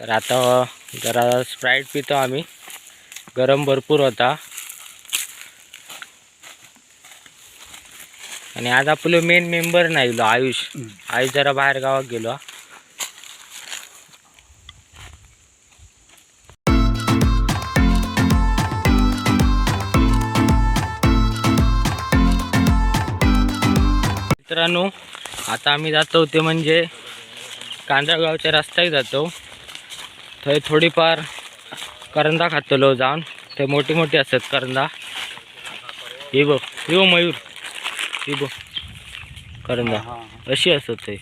तर आता जरा स्प्राईट पितो आम्ही. गरम भरपूर होता. आणि आज आपलं मेन मेंबर नाही गेलो आयुष. आयुष जरा बाहेर गावात गेलो. मित्रांनो आता आम्ही जातो ते म्हणजे कांदळगावच्या रस्त्याक जातो. थंय थोडीफार करंदा खातलो जाऊन. ते मोठी मोठी असतात करंदा. ही बघ ही बघ मयूर. ही बघ करंदा. अशी असत ते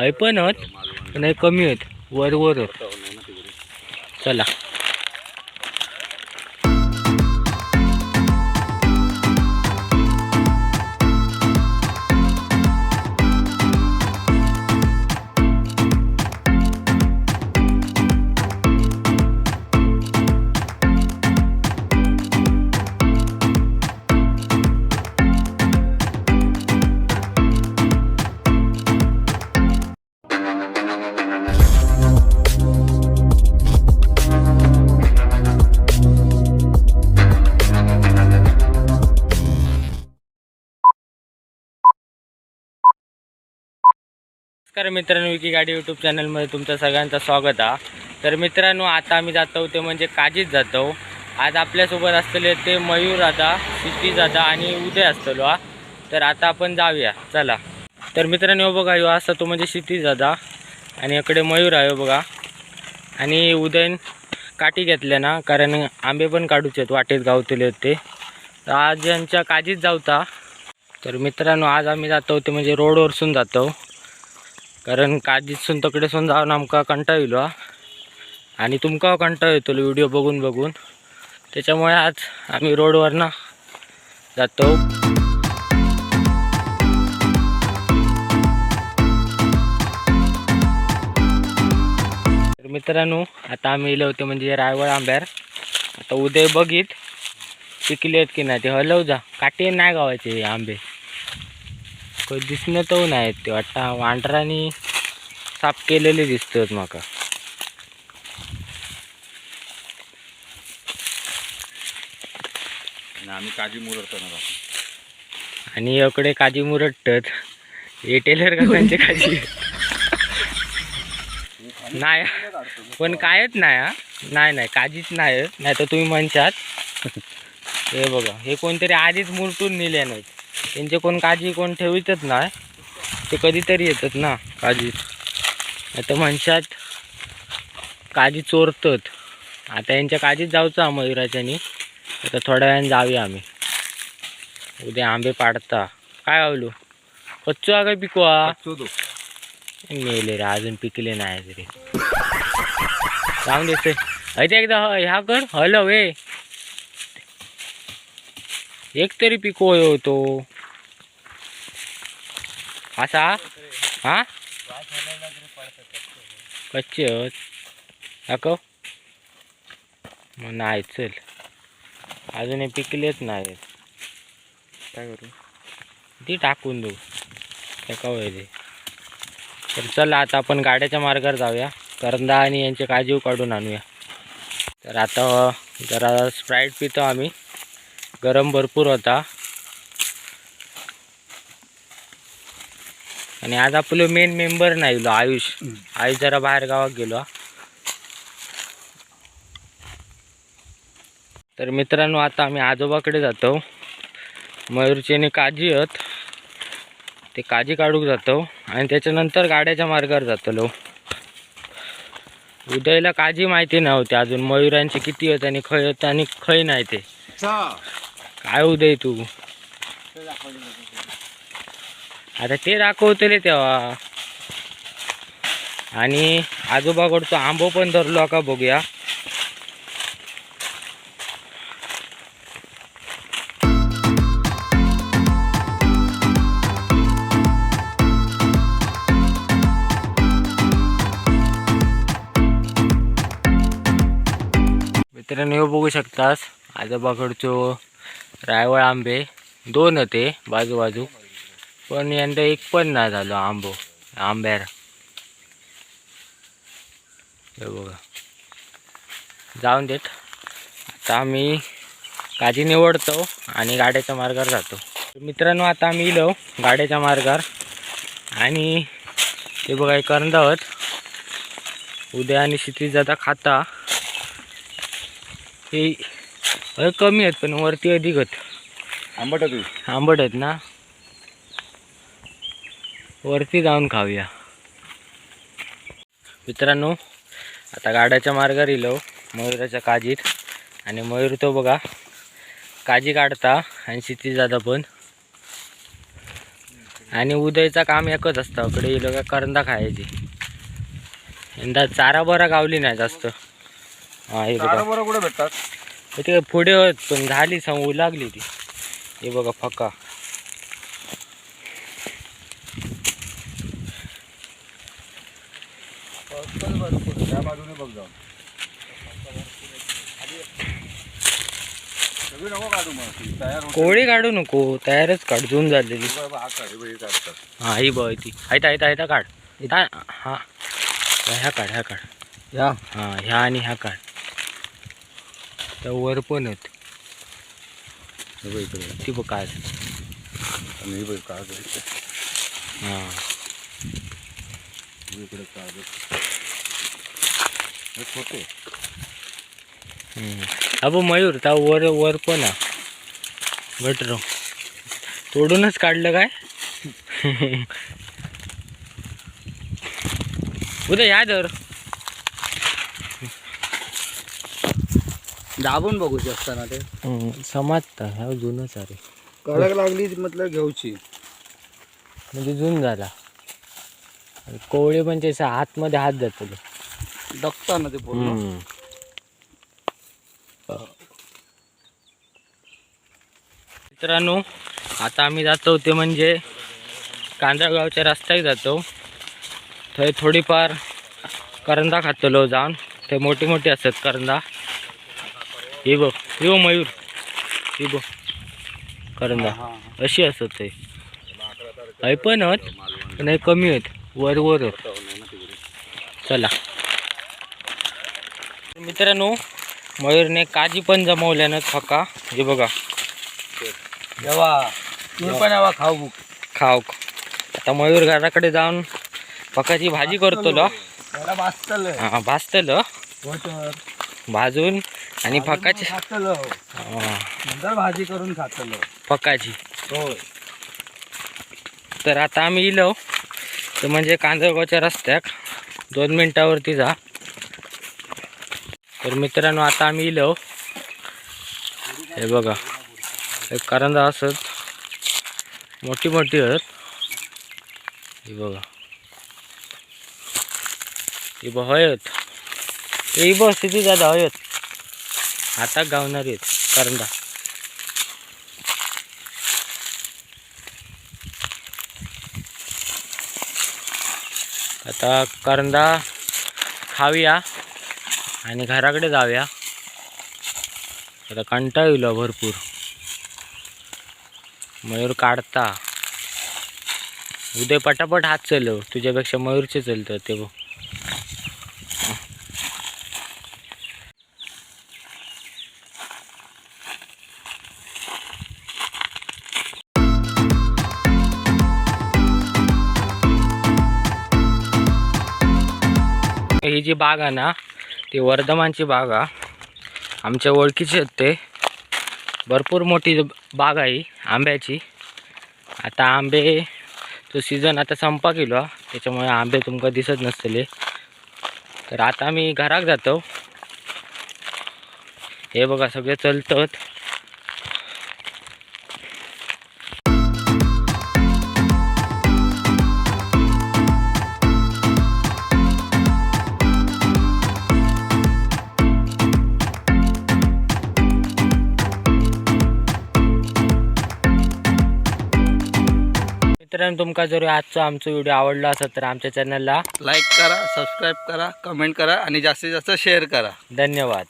हय पण आहेत पण हे कमी आहेत. वर वर आहेत. चला. नमस्कार मित्रांनो विकी गाडी यूट्यूब चॅनलमध्ये तुमचं सगळ्यांचं स्वागत आहे. तर मित्रांनो आता आम्ही जातो ते म्हणजे काजीत जातो. आज आपल्यासोबत असलेले ते मयूर आता सिटी जाता आणि उदय असतलो हा तर आता आपण जाऊया. चला. तर मित्रांनो बघा ह्यो असतो तो म्हणजे सिटी जाता आणि इकडे मयूर आहे बघा. आणि उदयन काठी घेतल्या ना कारण आंबे पण काढूचे आहेत वाटेत गावतले होते. ते तर आज यांच्या काजीत जावता तर मित्रांनो आज आम्ही जातो ते म्हणजे रोडवरसून जातो. कारण काजीसून तकडेसून जाऊन आमकां कंटाळ येयलो हो. आणि तुमकां कंटाळ येतलो व्हिडिओ बघून बघून. त्याच्यामुळे आज आम्ही रोडवरनं जातो. मित्रांनो आता आम्ही येलो होते म्हणजे रायवळ आंब्यार. आता उदय बघित पिकले आहेत की नाही ते. हलव जा. काटे नाही गावायचे हे आंबे. काही दिसणं तो नाही ते वाटतं. वांढरानी साफ केलेले दिसतात माका. आम्ही काजी मुरडतो ना आणि इकडे काजी मुरटत हे टेलर का त्यांचे काजी? नाही पण कायच नाही हा. नाही नाही काजीच नाही नाही तर तुम्ही म्हणशात. हे बघा हे कोणतरी आधीच मुरटून नेले नाहीत. त्यांचे कोण काजी कोण ठेवितच नाही. ते कधीतरी येतात ना काजीत नाही तर म्हणशात काजी चोरतात. आता यांच्या काजीत जाऊचं मयुराच्यानी आता थोड्या वेळाने जाऊया आम्ही. उद्या आंबे पाडता. काय आवलो? कच्चो हा? काय पिकवा मेले रे अजून पिकले नाही तरी जाऊन देते अरे एकदा ह- ह्या कर हॅलो वे एक तरी पिको होतो असा? हा? कच्चे दाखव. मग नाही चल. अजून हे पिकलेच नाहीत काय करू? ती टाकून देऊ. त्या कवय तर चला आता आपण गाड्याच्या मार्गावर जाऊया. करंदा आणि यांचे काजीव काढून आणूया. तर आता जरा स्प्राईट पितो आम्ही. गरम भरपूर होता. आणि आज आपलं मेन मेंबर नाही गेलो आयुष. आयुष जरा बाहेर गावात गेलो. तर मित्रांनो आता आम्ही आजोबाकडे जातो. मयूरचेने काजी आहेत. ते काजी काढूक जातो आणि त्याच्यानंतर गाड्याच्या मार्गावर जातलो. उदयला काजी माहिती नव्हती अजून मयुरांची किती आहेत आणि खय आहेत आणि खय नाही ते. काय उदय तू? आता ते दाखवतले तेव्हा. आणि आजोबाकडचं आंबो पण धरलो का बघूया. मित्रांनो हे बघू शकतास. आजोबाकडचो रायवळ आंबे दोन होते बाजू बाजू पण यंदा एक पण नाही झालो आंबो आंब्यार हे बघा. जाऊन देत. आता आम्ही काजी निवडतो आणि गाड्याच्या मार्गावर जातो. मित्रांनो आता आम्ही इलो गाड्याच्या मार्गावर. आणि ते बघा करंदावत. उद्या आणि शिती जाता खाता. हे हे कमी आहेत पण वरती अधिक आहेत. आंबट आहे तू आंबट आहेत ना? वरती जाऊन खाऊया. मित्रांनो आता गाड्याच्या मार्गावर इलो मयुराच्या काजीत. आणि मयूर तो बघा काजी काढता आणि क्षितिज दादा पण. आणि उदयचा काम एकच असतं इकडे इलो का करंदा खायची. यंदा चारा बरा गावली नाही जास्त. हा हे बघा. बरं कुठे भेटतात? ते पुढे होत पण झाली सांगू लागली ती. हे बघा फका. त्या बाजूने बघ जाऊन. सगळी नको काढू मग. ती तयार होते. कोळी काढू नको तयारच काढ जून झालेली. बघ, हा काढ, हे बघ, हे काढतात. हा ही बघ ती. आयता आयता आयता काढ. इथं हा. ह्या काढ ह्या काढ. या. हा ह्या आणि ह्या काढ. त्या वर पण आहेत. ती बघ काढ आणि बघ इकडे. हा. इकडे हे छोटे. अबो मयूर त्या वर वर पण हा बटर तोडूनच काढलं काय? उद्या या दर. दाबून बघू शकता ना ते? समजता ह्या जुनच अरे कडक लागली म्हटलं घेऊची. म्हणजे जून झाला. आणि कोवळे पण त्याच्या आतमध्ये हात जातो डकता ना ते पूर्ण. मित्रांनो आता आम्ही जातो ते म्हणजे कांदळगावच्या रस्त्यात जातो. थंय थोडीफार करंदा खातलो जाऊन. ते मोठी मोठी असतात करंदा. हे बघ हे मयूर. हे बघ. करंदा अशी असत ते. हय पण आहेत पण हे कमी आहेत. वर वर चला. मित्रांनो मयूरने काजी पण जमवल्यानं फका हे बघा. जेव्हा तूर पण यावा खाऊ. खाऊ. आता मयूर घराकडे जाऊन फकाची भाजी करतो ल भाजतलं. हा भाजून आणि फकाची खातलं हा, नंतर भाजी करून खातलं. फकाची. होय. तर आता आम्ही इलो. तर म्हणजे कांदळगावच्या रस्त्याक दोन मिनटावरती जा. तर मित्रांनो आता आम्ही इलो. हे बघा. एक करंदा असत मोठी मोठी आहेत. हे बघा. ही बघ हयत ही बघ किती जादा हयत हातात गावणारी आहेत. करंदा आता करंदा खाऊया आणि घराकडे जाऊया. आता कंटाळलो भरपूर. मयूर काढता. उद्या पटापट हात चलव. तुझ्यापेक्षा मयूरचे चलतं ते बघ. ही जी बाग आहे ना ती वर्धमानची बाग आहे. आमच्या ओळखीचे आहेत ते. भरपूर मोठी बाग आहे आंब्याची. आता आंबे तो सीझन आता संपा गेलो. त्याच्यामुळे आंबे तुमका दिसत नसतले. तर आता मी घराक जातो. हे बघा सगळे चलतात. मित्रांनो तुमका जर आजचा आमचा व्हिडिओ आवडला असेल तर आमच्या चॅनलला लाईक करा सबस्क्राईब करा कमेंट करा आणि जास्तीत जास्त शेअर करा. धन्यवाद.